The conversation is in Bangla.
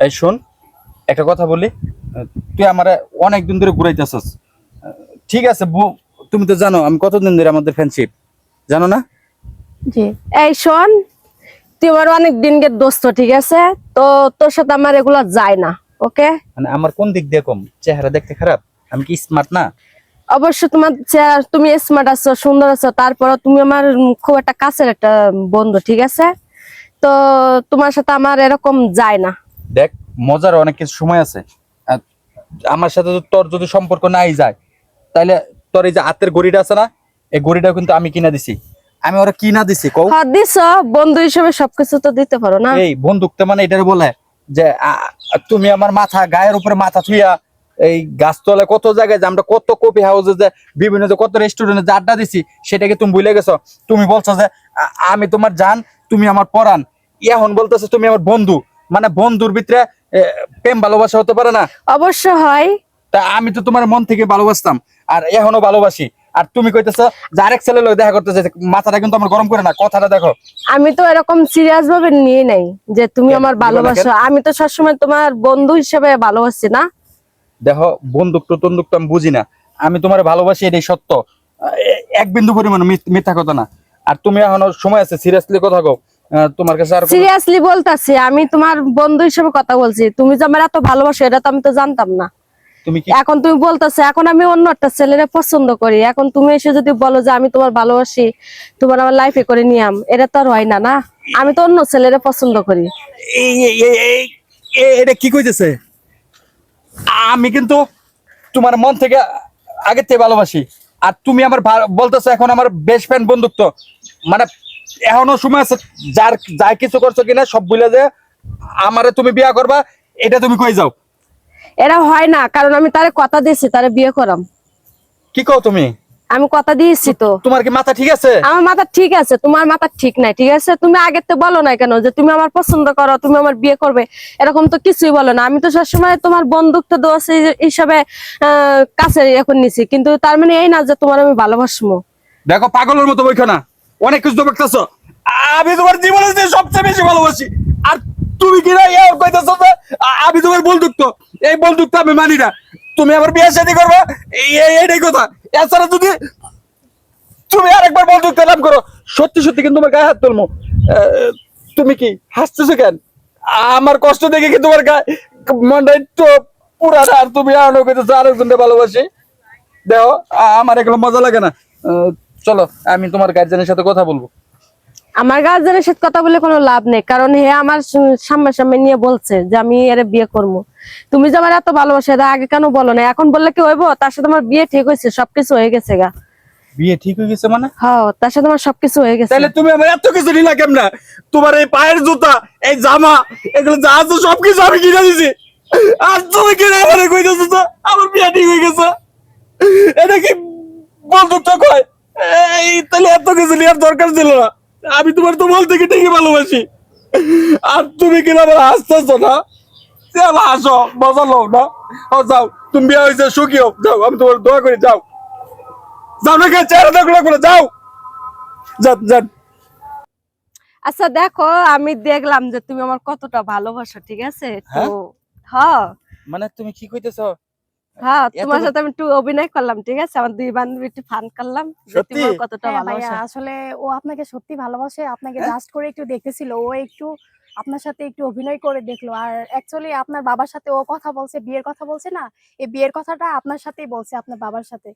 এই শোন একটা কথা বলি। তুই আমার অনেক দিন ধরে ঘুরাইতেছস। ঠিক আছে তুমি তো জানো আমি কতদিন ধরে আমাদের ফ্রেন্ডশিপ জানো না? জি। এই শোন তুই আমার অনেক দিনকে দোস্ত ঠিক আছে? তো তোর সাথে আমার এগুলো যায় না ওকে? মানে আমার কোন দিক দিয়ে কম? চেহারা দেখতে খারাপ? আমি কি স্মার্ট না? অবশ্য তোমার চেহারা- তুমি স্মার্ট আছো সুন্দর আছো তারপরে তুমি আমার খুব একটা কাছের একটা বন্ধু ঠিক আছে? তো তোমার সাথে আমার এরকম যায় না। দেখ মজার অনেক কিছু সময় আছে। আমার সাথে তোর যদি সম্পর্ক নাই যায় তাহলে তোর এই যে হাতের ঘড়িটা আছে না এই ঘড়িটা কিন্তু আমি কিনা দিছি। আমি ওরা কিনা দিছি কও। হ্যাঁ দিছ। বন্ধু হিসেবে সবকিছু তো দিতে পারো না। এই বন্দুকটা মানে এটার বলে যে তুমি আমার মাথা গায়ের উপরে মাথা থুইয়া এই গাছতলা কত জায়গায় যে আমরা কত কপি হাউসে যে বিভিন্ন যে কত রেস্টুরেন্টে যে আড্ডা দিছি সেটাকে তুমি ভুলে গেছো। তুমি বলছো যে আমি তোমার জান তুমি আমার পরাণ। এখন বলতেছো তুমি আমার বন্ধু। মানে বন্ধুর ভিতরে প্রেম ভালোবাসা হতে পারে না? অবশ্য হয়। তা আমি তো তোমার মন থেকে ভালোবাসতাম আর এখনও ভালোবাসি। আর তুমি কইতেছো যে আরেক ছেলে লোক দেখা করতেছে মাথাটা কিন্তু আমার গরম করে না কথাটা দেখো। আমি তো এরকম সিরিয়াস ভাবে নিয়ে নাই যে তুমি আমার ভালোবাসো। আমি তো সবসময় তোমার বন্ধু হিসেবে ভালোবাসি না। দেখো বন্দুক তো তন্দুক তো আমি বুঝি না। আমি তোমার ভালোবাসি এটাই সত্য। এক বিন্দু পরিমাণ মিথ্যা কথা না। আর তুমি এখনও সময় আছে সিরিয়াসলি কথা কও। তোমার কাছে আর সিরিয়াসলি বলতাছি আমি তোমার বন্ধু হিসেবে কথা বলছি। তুমি যে আমার এত ভালোবাসো এটা তো আমি তো জানতাম না। এখন তুমি বলতেছো এখন আমি অন্য একটা ছেলেরে পছন্দ করি। এখন তুমি এসে যদি বলো যে আমি তোমার ভালোবাসি তোমার আমার লাইফে করে নিয়াম এটা তো আর হয় না না? আমি তো অন্য ছেলেরে পছন্দ করি। এটা কি কইতেছে? আমি কিন্তু তোমার মন থেকে আগে থেকে ভালোবাসি। আর তুমি আমার বলতেছো এখন আমার বেস্ট ফ্রেন্ড বন্ধুত্ব। মানে এখনও সময় আছে যার যা কিছু করছ কিনা সব বুঝলে যে আমারে তুমি বিয়া করবা এটা তুমি কই যাও? এটা হয় না কারণ আমি তারে কথা দিয়েছি তারে বিয়ে করাম। কি কও তুমি? আমি কথা দিয়েছি তো। তোমার কি মাথা ঠিক আছে? আমার মাথা ঠিক আছে তোমার মাথা ঠিক নাই ঠিক আছে? তুমি আগে তো বলো না কেন যে তুমি আমার পছন্দ করো তুমি আমার বিয়ে করবে? এরকম তো কিছুই বলো না। আমি তো সবসময় তোমার বন্ধুত্ব দোষ হিসাবে কাছে এখন নিছি। কিন্তু তার মানে এই না যে তোমার আমি ভালোবাসবো। দেখো পাগলের মতো বইখো না। অনেক কিছু তো দেখতেছো আমি তোমার জীবনে যে সবচেয়ে বেশি ভালোবাসি। আর তুমি কি না ইয়ার কইতেছো যে আমি তোমার বন্ধুত্ব। এই বন্ধুত্ব আমি মানি না। তুমি আমার বিয়ে শাদী করবে? এই এই- এইটাই কথা। এছাড়া যদি তুমি আরেকবার বন্ধুত্ব লাভ করো, সত্যি সত্যি কিন্তু তোমার গায়ে হাত তুলবো তুমি কি হাসতেছো কেন? আমার কষ্ট দেখে কি তোমার গায়ে মনটা একটু পুরানা, আর তুমি আর কইতেছো আরেকজনকে ভালোবাসি। দেখো আমার এগুলো মজা লাগে না। চলো আমি তোমার গার্জেনের সাথে কথা বলব। আমার গার্জেনের সাথে কথা বলে কোনো লাভ নেই কারণ হে আমার সামনে সামনে নিয়ে বলছে যে আমি এর বিয়ে করব। তুমি যে আমার এত ভালোবাসা এটা আগে কেন বলো না? এখন বললে কি হইব? তার সাথে আমার বিয়ে ঠিক হয়েছে সবকিছু হয়ে গেছে গা। বিয়ে ঠিক হয়ে গেছে মানে? হ্যাঁ তার সাথে আমার সবকিছু হয়ে গেছে। তাহলে তুমি আমার এত কিছু নিলা কেমনা? তোমার এই পায়ের জুতা এই জামা এগুলো যা আছে সবকিছু আমি কিনে দিছি। আর তুমি কিনে আমার কইতেছো তো আমার বিয়ে ঠিক হয়ে গেছে। এটা কি বন্ধুত্ব কয়? তাহলে এত কিছু নেওয়ার দরকার ছিল না। আমি তোমার তো বলতে কি ঠিকই ভালোবাসি। আর তুমি কিনা আমার হাসতেছো না? চল হাসো মজা লও না। ও যাও তুমি বিয়ে হয়েছে সুখী হোক যাও আমি তোমার দোয়া করি যাও। যাও না চেহারা দেখো না যাও। যান যান। আচ্ছা দেখো আমি দেখলাম যে তুমি আমার কতটা ভালোবাসো ঠিক আছে? তো? হ্যাঁ? মানে তুমি কি কইতেছো? হ্যাঁ তোমার সাথে আমি একটু অভিনয় করলাম ঠিক আছে? আমার দুই বান্ধবী একটু ফান করলাম। যে সত্যি? তুমি আমার কতটা হ্যাঁ আসলে ও আপনাকে সত্যি ভালোবাসে আপনাকে হ্যাঁ? জাস্ট করে একটু দেখতেছিল ও একটু আপনার সাথে একটু অভিনয় করে দেখল। আর অ্যাকচুয়ালি আপনার বাবার সাথে ও কথা বলছে বিয়ের কথা বলছে না এই বিয়ের কথাটা আপনার সাথেই বলছে আপনার বাবার সাথে।